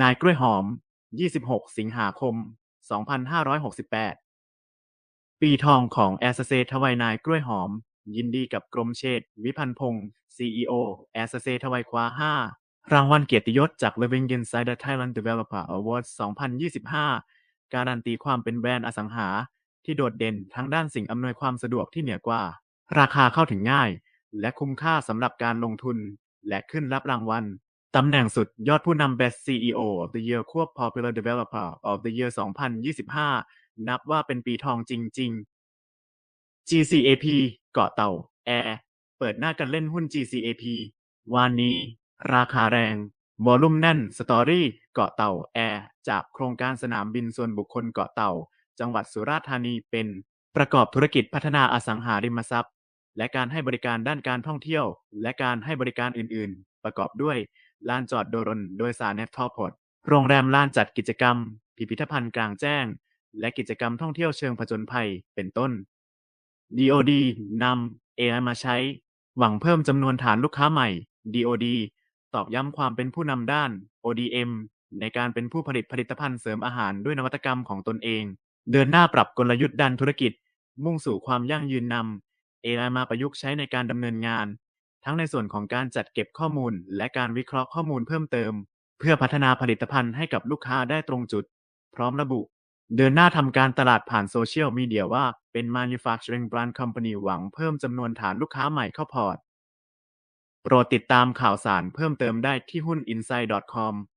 นายกล้วยหอม26สิงหาคม2568ปีทองของแอสเซทวายนายกล้วยหอม ยินดีกับกรมเชษวิพันธ์พงศ์ CEO แอสเซทวายคว้า5รางวัลเกียรติยศจาก Living Inside the Thailand Developer Awards 2025 การันตีความเป็นแบรนด์อสังหา ที่โดดเด่นทั้งด้านสิ่งอำนวยความสะดวกที่เหนือกว่า ราคาเข้าถึงง่าย และคุ้มค่าสำหรับการลงทุน และขึ้นรับรางวัล ตำแหน่งสุดยอดผู้นำ Best CEO of the Year ควบ Popular Developer of the Year 2025 นับว่าเป็นปีทองจริง ๆ GCAP เกาะเต่าแอร์เปิดหน้ากันเล่นหุ้น GCAP วานนี้ ราคาแรงวอลุ่มแน่นสตอรี่เกาะเต่าแอร์จากโครงการสนามบินส่วนบุคคลเกาะเต่า จังหวัดสุราษฎร์ธานีเป็น ประกอบธุรกิจพัฒนาอสังหาริมทรัพย์ และการให้บริการด้านการท่องเที่ยว และการให้บริการอื่น ๆ ประกอบด้วย ลานจอดโดรนโดยสารเนฟทอพอร์ตโรงแรมลานจัดกิจกรรม พิพิธภัณฑ์กลางแจ้ง และกิจกรรมท่องเที่ยวเชิงผจญภัยเป็นต้น DoD นำ AI มาใช้ หวังเพิ่มจำนวนฐานลูกค้าใหม่ DoD ตอกย้ำความเป็นผู้นำด้าน ODM ในการเป็นผู้ผลิตผลิตภัณฑ์เสริมอาหารด้วยนวัตกรรมของตนเอง เดินหน้าปรับกลยุทธ์ด้านธุรกิจ มุ่งสู่ความยั่งยืนนำ AI มาประยุกต์ใช้ในการดำเนินงาน ทั้งในส่วนของการจัดเก็บข้อมูล และการวิเคราะห์ข้อมูลเพิ่มเติม เพื่อพัฒนาผลิตภัณฑ์ให้กับลูกค้าได้ตรงจุด พร้อมระบุ เดินหน้าทำการตลาดผ่านโซเชียลมีเดียว่าเป็น Manufacturing Brand Company หวังเพิ่มจำนวนฐานลูกค้าใหม่เข้าพอร์ต โปรดติดตามข่าวสารเพิ่มเติมได้ที่หุ้น insight.com